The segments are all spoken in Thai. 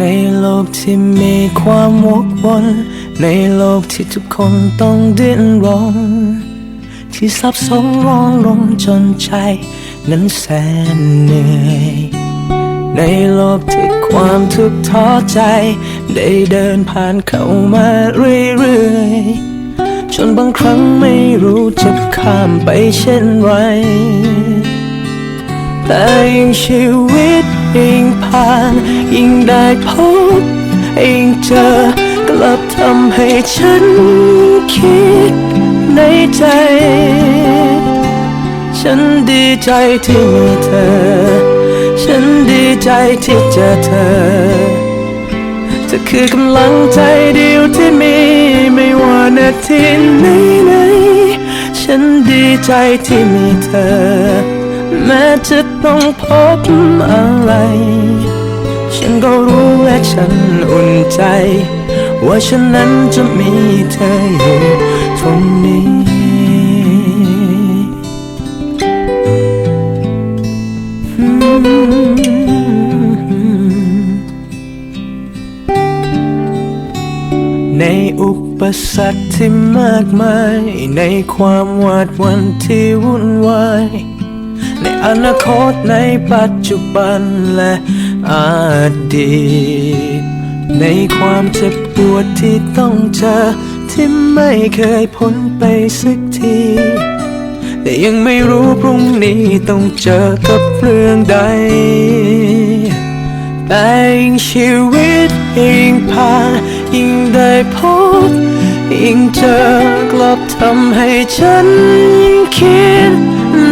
ในโลกที่มีความวกวนในโลกที่ทุกคนต้องดิ้นรน ที่ซับซ้อนร้องลงจนใจ นั้นแสนเหนื่อย ในโลกที่ความทุกข์ท้อใจ ได้เดินผ่านเข้ามาเรื่อยๆจนบางครั้งไม่รู้จะข้ามไปเช่นไร แต่ยิ่งชีวิตยิ่งผ่านยิ่งได้พบยิ่งเจอกลับทำให้ฉันคิดในใจ ฉันดีใจที่มีเธอ ฉันดีใจที่เจอเธอเธอคือกำลังใจเดียวที่มีไม่ว่านาทีไหนไหนๆฉันดีใจที่มีเธอแม้จะ ต้องพบอะไร ฉันก็รู้และฉันอุ่นใจ ว่าฉันนั้นจะมีเธออยู่ตรงนี้ในอุปสรรคที่มากมาย ในความหวาดวันที่วุ่นวาย ในอนาคตในปัจจุบันและอดีต ในความเจ็บปวดที่ต้องเจอ ที่ไม่เคยพ้นไปสักที แต่ยังไม่รู้พรุ่งนี้ต้องเจอกับเรื่องใดแต่ยิ่งชีวิตยิ่งผ่านยิ่งได้พบยิ่งเจอกลับทำให้ฉันยิ่งคิด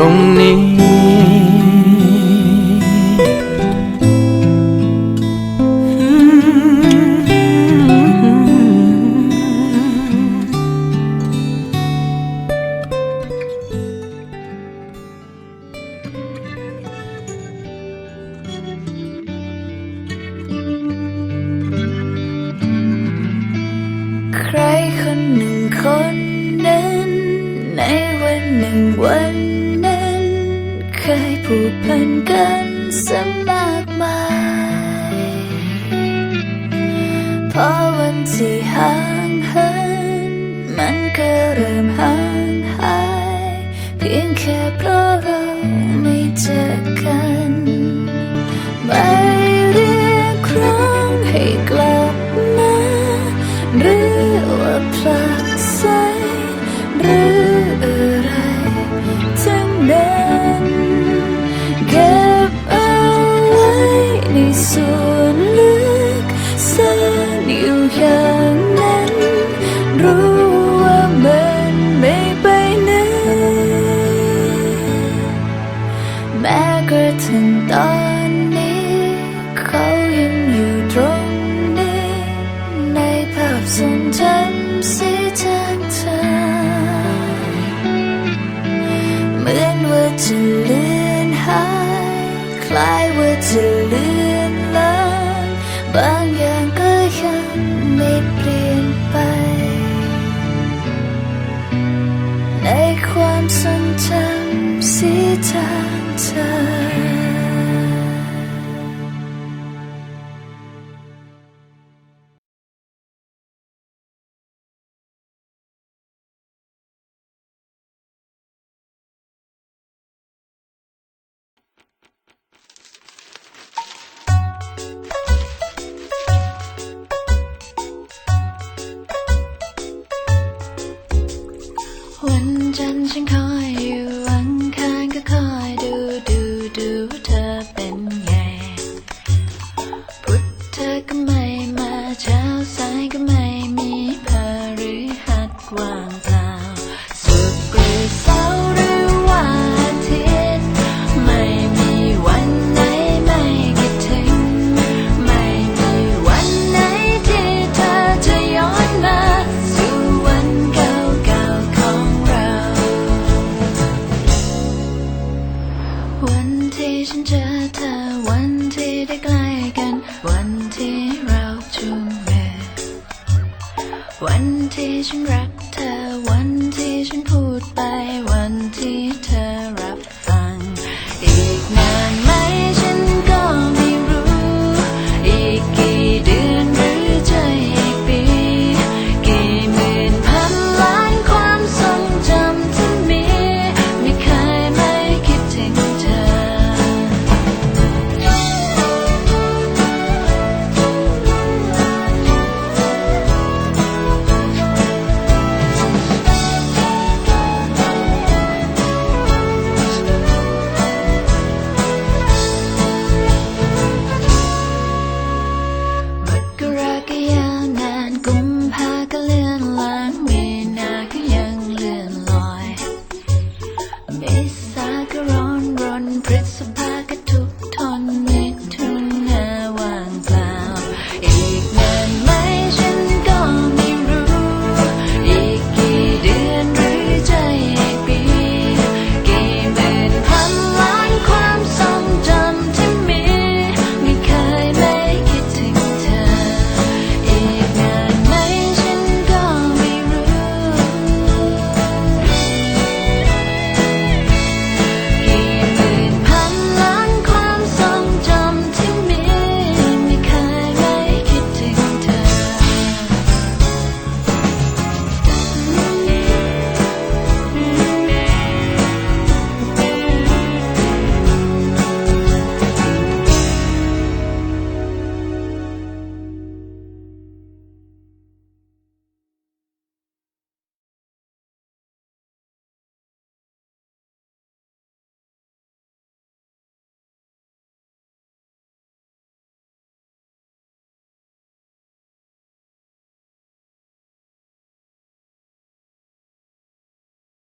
ตรงนี้ ใครคนหนึ่งคนนั้นในวันหนึ่งวัน ยผูกพันกันสมากมาย พอวันที่หา กระทั่งตอนนี้ เขายังอยู่ตรงนี้ ในภาพทรงจำสีจางเธอเหมือนว่าจะเลือนหาย คล้ายว่าจะเลือนลางบางอย่างก็ยังไม่เปลี่ยนไป ในความทรงจำสีจางเธอ decision wrapped up, one decision put by.